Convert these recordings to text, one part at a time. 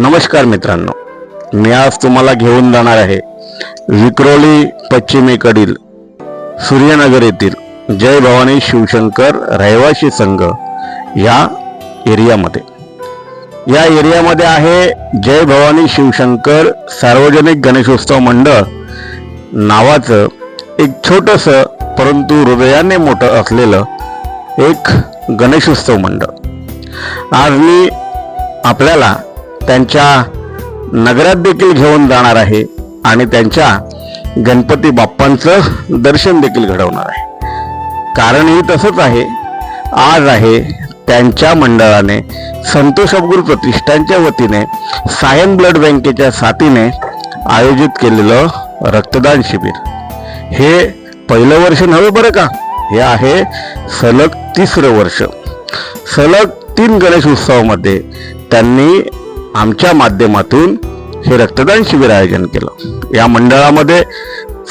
नमस्कार मित्रांनो मी आज तुम्हाला घेऊन जाणार आहे विक्रोली पश्चिमेकडील सूर्यनगर येथील जय भवानी शिवशंकर रहिवासी संघ या एरियामध्ये. या एरियामध्ये आहे जय भवानी शिवशंकर सार्वजनिक गणेशोत्सव मंडळ. नावाचं एक छोटंसं परंतु हृदयाने मोठं असलेलं एक गणेशोत्सव मंडळ. आज मी आपल्याला त्यांच्या नगरात देखील घेऊन जाणार आहे आणि त्यांच्या गणपती बाप्पांचं दर्शन देखील घडवणार आहे. कारणही तसंच आहे. आज आहे त्यांच्या मंडळाने संतोष अबगुरु प्रतिष्ठानच्या वतीने सायन ब्लड बँकेच्या साथीने आयोजित केलेलं रक्तदान शिबिर. हे पहिलं वर्ष नव्हे बरं का? हे आहे सलग तिसरं वर्ष. सलग तीन गणेश उत्सवामध्ये त्यांनी आमच्या माध्यमातून हे रक्तदान शिबिर आयोजन केलं. या मंडळामध्ये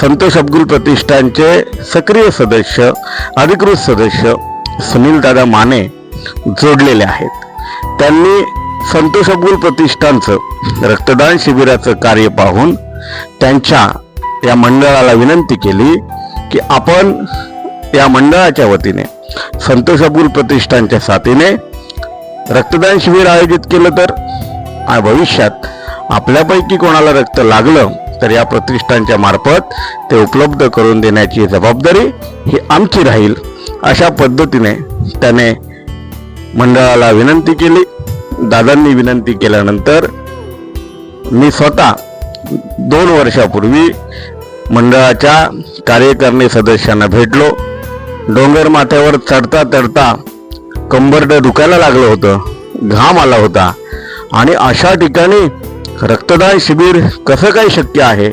संतोष अब्दुल प्रतिष्ठानचे सक्रिय सदस्य अधिकृत सदस्य सुनील दादा माने जोडलेले आहेत. त्यांनी संतोष अब्दुल प्रतिष्ठानचं रक्तदान शिबिराचं कार्य पाहून त्यांच्या या मंडळाला विनंती केली की आपण या मंडळाच्या वतीने संतोष अब्दुल प्रतिष्ठानच्या साथीने रक्तदान शिबिर आयोजित केलं तर भविष्यात आपल्यापैकी कोणाला रक्त लागलं तर या प्रतिष्ठानच्या मार्फत ते उपलब्ध करून देण्याची जबाबदारी ही आमची राहील अशा पद्धतीने त्याने मंडळाला विनंती केली. दादांनी विनंती केल्यानंतर मी स्वतः दोन वर्षापूर्वी मंडळाच्या कार्यकारिणी सदस्यांना भेटलो. डोंगर माथ्यावर चढता चढता कंबरडं दुखायला लागलं होतं. घाम आला होता. आणि अशा ठिकाणी रक्तदान शिबिर कसं काय शक्य आहे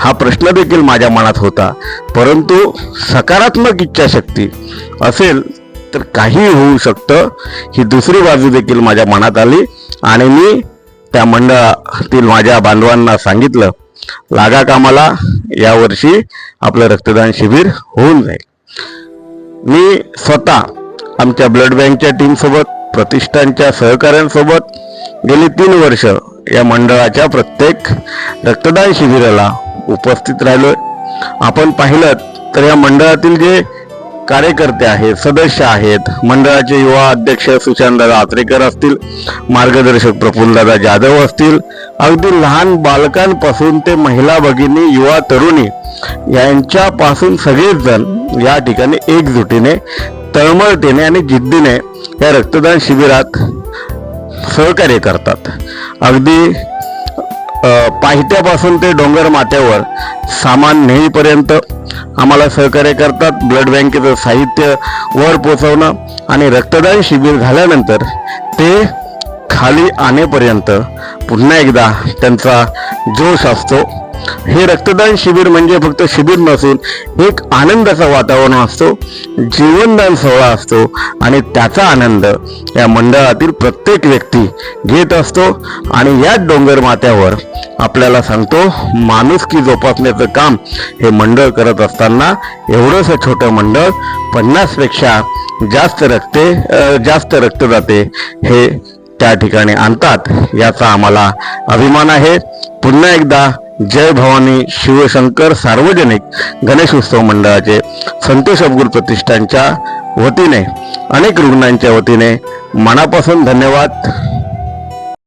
हा प्रश्न देखील माझ्या मनात होता. परंतु सकारात्मक इच्छाशक्ती असेल तर काही होऊ शकतं ही दुसरी बाजू देखील माझ्या मनात आली. आणि मी त्या मंडळातील माझ्या बांधवांना सांगितलं लागा कामाला यावर्षी आपलं रक्तदान शिबिर होऊन जाईल. मी स्वतः आमच्या ब्लड बँकच्या टीमसोबत प्रतिष्ठानच्या सहकाऱ्यांसोबत गेली तीन वर्ष या मंडळाच्या प्रत्येक रक्तदान शिबिराला उपस्थित राहिलोय. आपण पाहिलं तर या मंडळातील जे कार्यकर्ते आहेत सदस्य आहेत मंडळाचे युवा अध्यक्ष सुशांतदादा आत्रेकर असतील मार्गदर्शक प्रफुल्लदादा जाधव असतील अगदी लहान बालकांपासून ते महिला भगिनी युवा तरुणी यांच्यापासून सगळेच जण या ठिकाणी एकजुटीने तळमळतेने आणि जिद्दीने या रक्तदान शिबिरात सहकार्य करतात. अगदी अ, ते डोंगर माथ्यावर सामान नेईपर्यंत आम्हाला सहकार्य करतात. ब्लड बँकेचं साहित्य वर पोचवणं आणि रक्तदान शिबिर झाल्यानंतर ते खाली आणेपर्यंत पुन्हा एकदा त्यांचा जोश असतो. हे रक्तदान शिबिर म्हणजे फक्त शिबिर नसून एक आनंदाचं वातावरण असतो जीवनदान सोहळा असतो आणि त्याचा आनंद या मंडळातील प्रत्येक व्यक्ती घेत असतो. आणि याच डोंगर माथ्यावर आपल्याला सांगतो माणुसकी जोपासण्याचं काम हे मंडळ करत असताना एवढंसं छोटं मंडळ पन्नासपेक्षा जास्त रक्ते जास्त जास्त रक्तदाते हे त्या ठिकाणी आणतात याचा आम्हाला अभिमान आहे. पुन्हा एकदा जय भवानी शिवशंकर सार्वजनिक गणेश उत्सव मंडळाचे संतोष अबगुल प्रतिष्ठानच्या वतीने अनेक रुग्णांच्या वतीने मनापासून धन्यवाद.